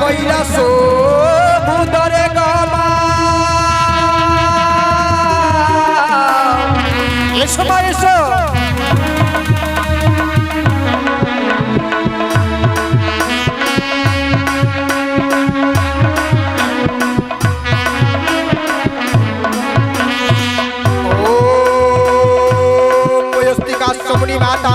কইরা সো ভুদরে গমা। এসো মা এসো। মাতা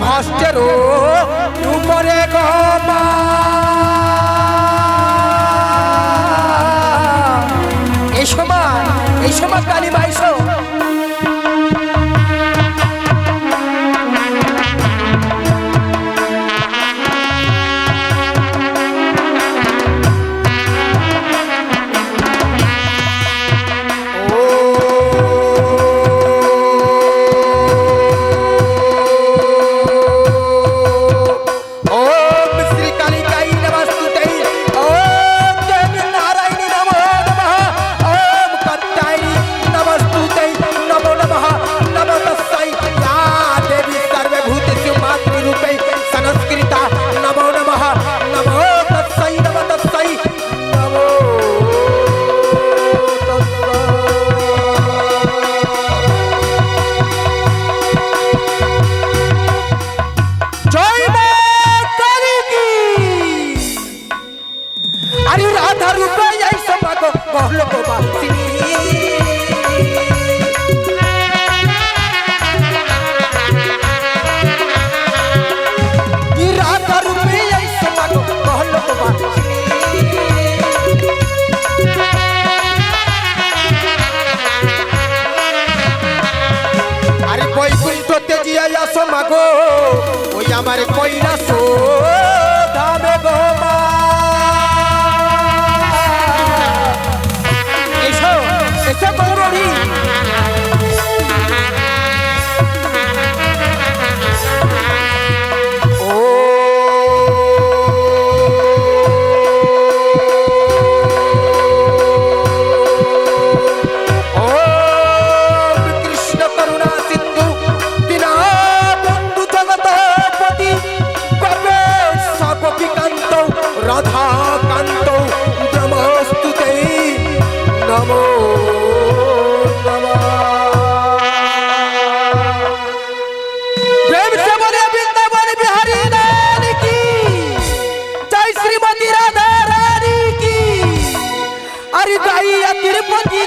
भ्रष्ट रोग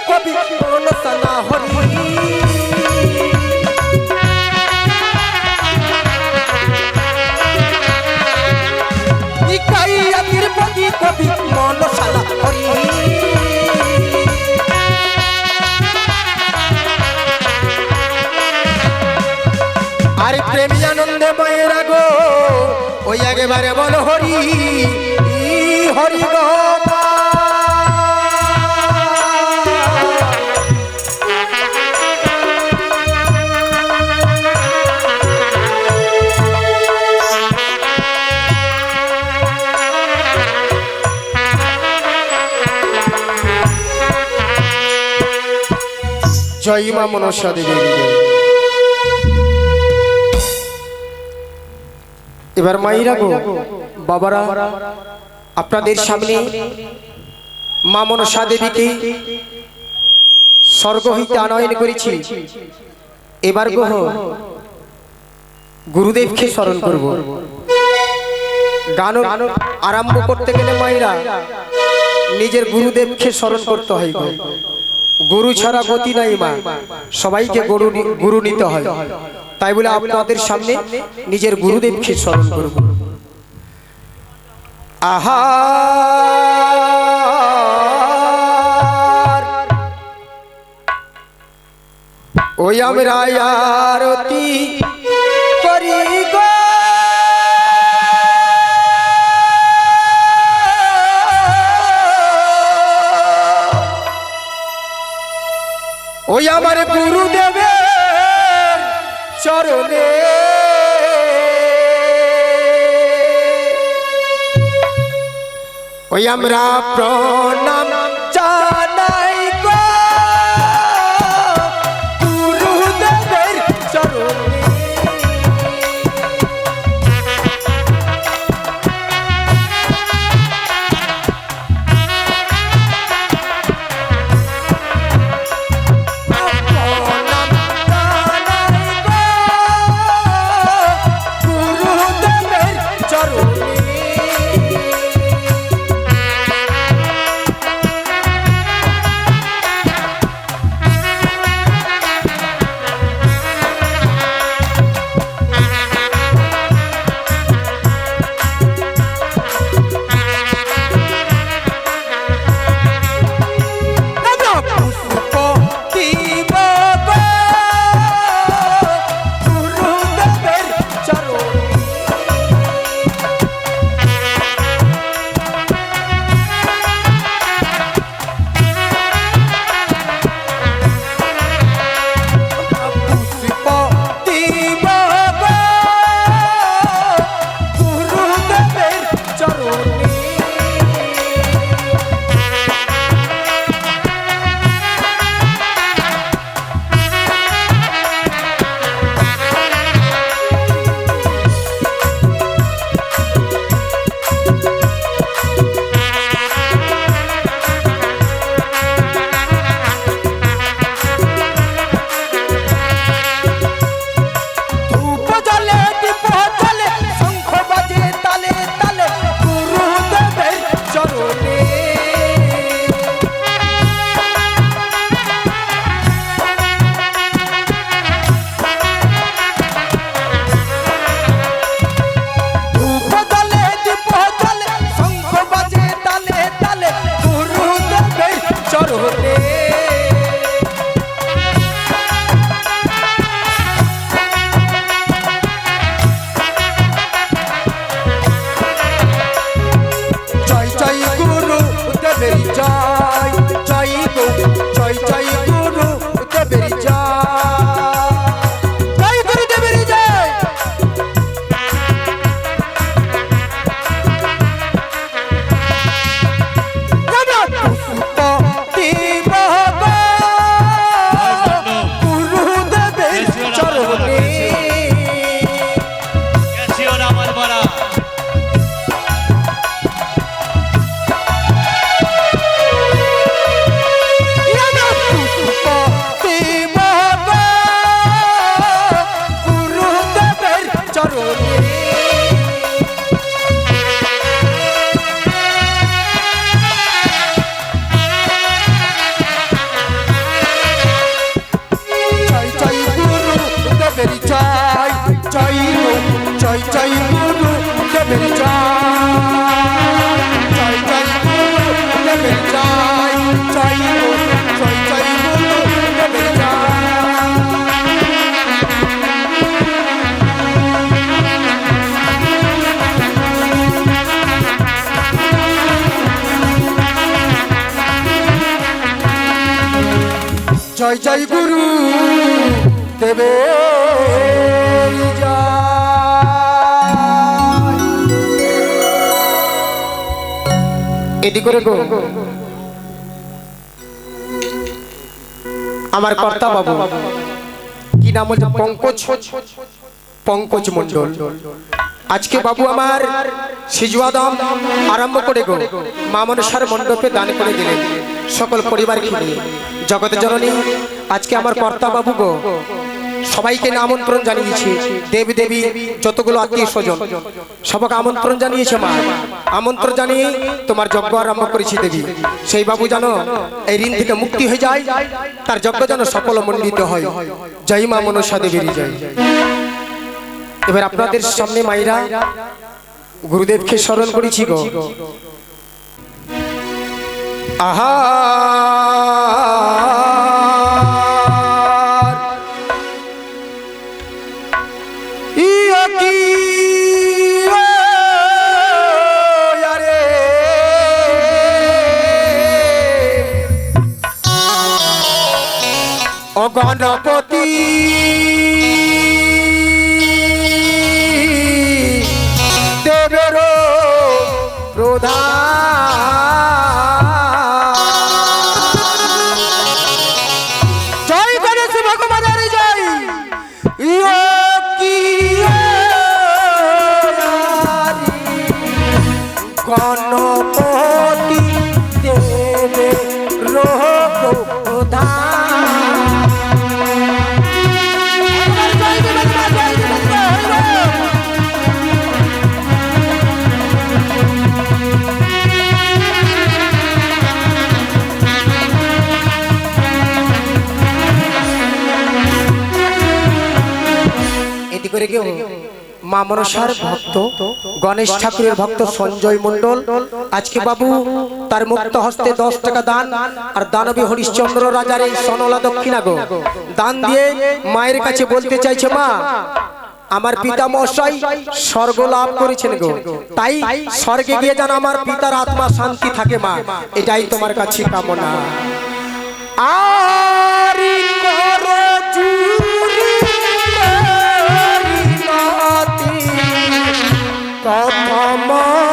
কবি হরি। ইকাইয়া তিরপতি কবি মনসালা হরি। আরে প্রেমী আনন্দে মায়ের গো, ওই একেবারে বল হরি। হরি গো জয় মা মনসা দেবী। এবার মাইরা গো, বাবারা, আপনাদের সামনে মা মনসা দেবীকে স্বর্গ হইতে আনয়ন করেছি। এবার গহ গুরুদেবকে স্মরণ করব। গান আরম্ভ করতে গেলে মায়েরা নিজের গুরুদেবকে স্মরণ করতে হয় গো। গুরু ছাড়া গতি নাই মা। সবাইকে গরু গুরু নিতে হয়। তাই বলে আপনাদের সামনে নিজের গুরুদেবকে স্মরণ করব। আহা! ওই আমরা আরতি ওই আমার গুরুদেবের চরণে। ওই আমরা প্রণাম What voilà. জয় জয় গুরু, দেবে এদিক করে গো। আমার কর্তা বাবু, কি নাম হচ্ছে পঙ্কজ পঙ্কজ মন্ডল আজকে বাবু আমার সিজুয়াদম আরম্ভ করে গো। মা মনসার মণ্ডপে দান করে দিলেন সকল পরিবারকে নিয়ে। জগতের জননী আজকে আমার কর্তা বাবু গো। সবাইকে আমন্ত্রণ জানিয়েছে। দেবী দেবী যতগুলো আত্মীয় স্বজন সবাইকে আমন্ত্রণ জানিয়েছে মা। আমন্ত্রণ জানিয়ে তোমার যজ্ঞ আরম্ভ করেছি দেবী। সেই বাবু যেন এই ঋণ থেকে মুক্তি হয়ে যায় তার যজ্ঞ যেন সফল মণ্ডিত হয়। জয় মা মনসা দেবীর জয়। এবার আপনাদের সামনে মাইরা গুরুদেবকে স্মরণ করেছি গো। আহা! গণপতি। করে কেউ? মা ভক্ত, গণেশ ঠাকুরের ভক্ত সঞ্জয় মণ্ডল। আজকে বাবু তার মুক্ত হস্তে দশ টাকা দান, আর দানবী হরিশ্চন্দ্র রাজার এই সনলা দক্ষিণা গো। দান দিয়ে মায়ের কাছে বলতে চাইছে, মা, আমার পিতা মশাই স্বর্গ লাভ করেছেন গো। তাই স্বর্গে গিয়ে যেন আমার পিতার আত্মা শান্তি থাকে, মা। এটাই তোমার কাছে কামনা। আরি প্রথম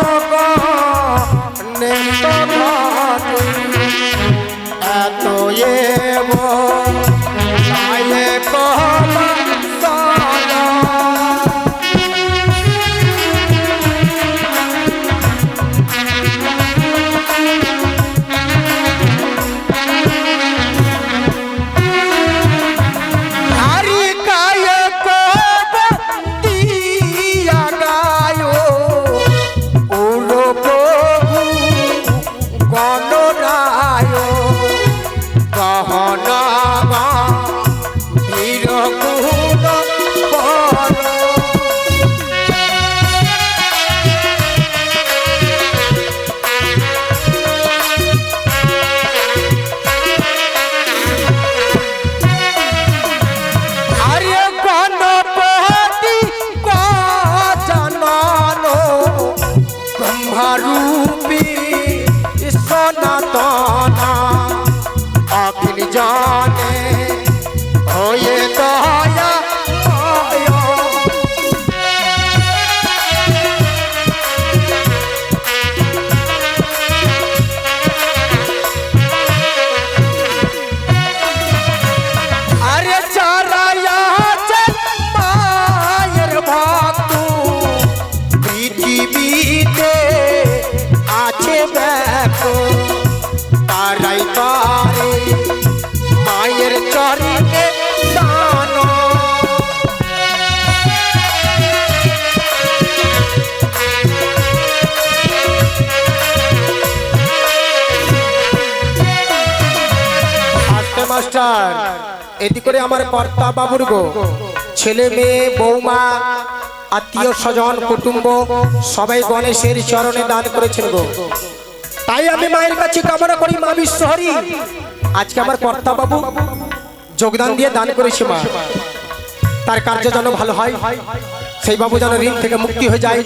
অখিল জানে হয়ে দয়া মাস্টার এটি করে আমার কর্তা বাবুর গো, ছেলে মেয়ে, বৌমা, আত্মীয় স্বজন, কুটুম্ব, সবাই গণেশের চরণে দান করেছেন গো। তাই আমি মায়ের কাছে কামনা করি, মা বিশ্বহরি। আজকে আমার কর্তা বাবু যোগদান দিয়ে দান করেছে মা। তার কার্য যেন ভালো হয়, সেই বাবু যেন ঋণ থেকে মুক্তি হয়ে যায়।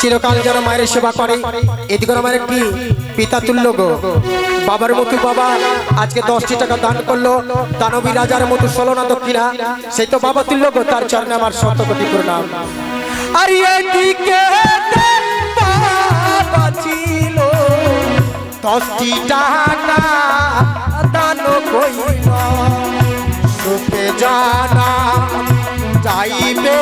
চিরকাল যেন মায়ের সেবা করে। এদিকে আমার একটি পিতা তুল্য গো। বাবার মতো বাবা আজকে দশটি টাকা দান করল। দানবী রাজার মতো ষোলো না দক্ষিণা। সেই তো বাবা তুল্য গো, তার চরণে আমার শত কোটি প্রণাম। আর এদিকে ছিল। দশটি টাকা জানা যাইবে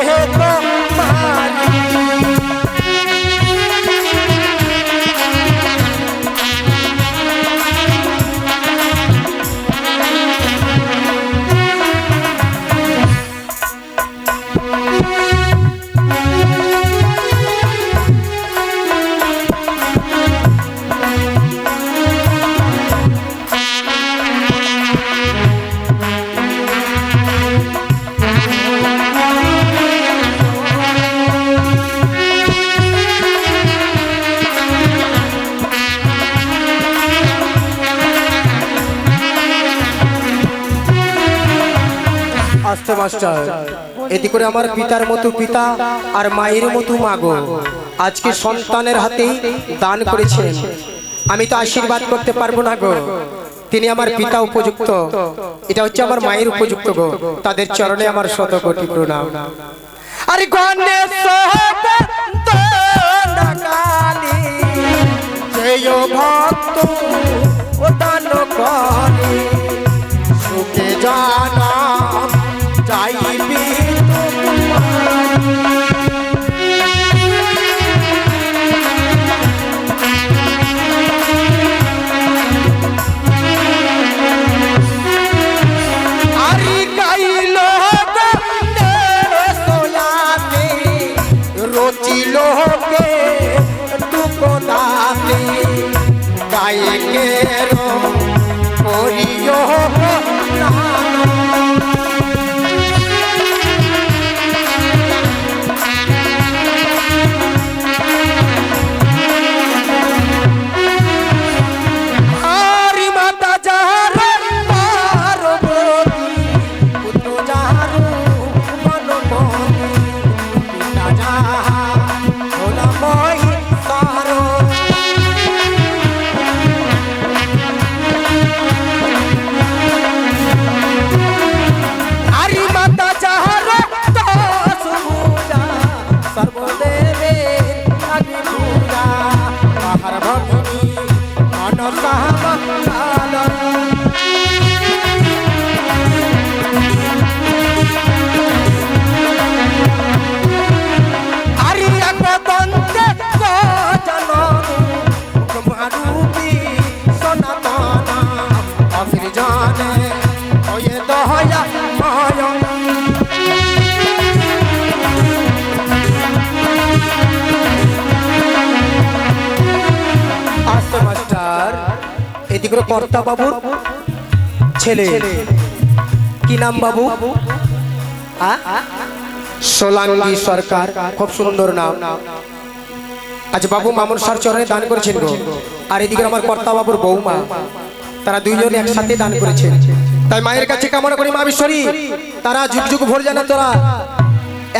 মাস্টার। এটি করে আমার পিতার মতো পিতা আর মায়ের মতো মাগো আজকে সন্তানের হাতেই দান করেছেন। আমি তো আশীর্বাদ করতে পারব না গো। তিনি আমার পিতা উপযুক্ত। এটা হচ্ছে আমার মায়ের উপযুক্ত গো। তাদের চরণে আমার শত কোটি প্রণাম। আরে গণেশ ভক্ত এদিকে কর্তা বাবুর ছেলে। কি নাম বাবু? সোলাঙ্গি সরকার। খুব সুন্দর নাম। আজ বাবু মামুন সার চরণে দান করেছেন গো। আর এদিকে আমার কর্তা বাবুর বৌমা। তারা দুইজন একসাথে দান করেছেন। তাই মায়ের কাছে কামনা করি মা বিশ্বরী। তারা যুগ যুগ ভোর যেন তোরা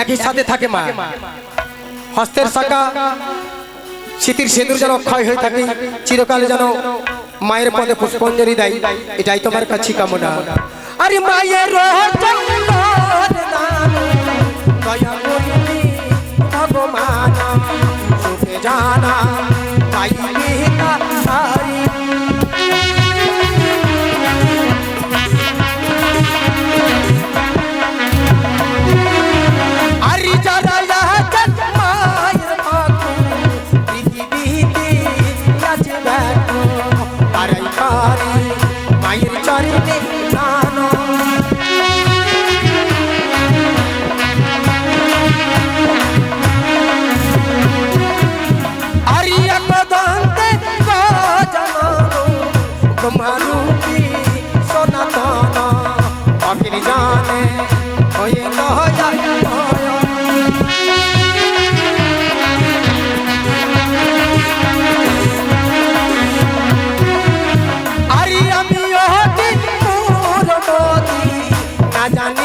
একই সাথে থাকে মা। হস্তের শাখা। স্মৃতির সেতুর যেন অক্ষয় হয়ে থাকে। চিরকালে যেন মায়ের পদে পুষ্পঞ্জলি দেয় এটাই তোমার কাছে কামনা। আরে মায়ের জানা জানি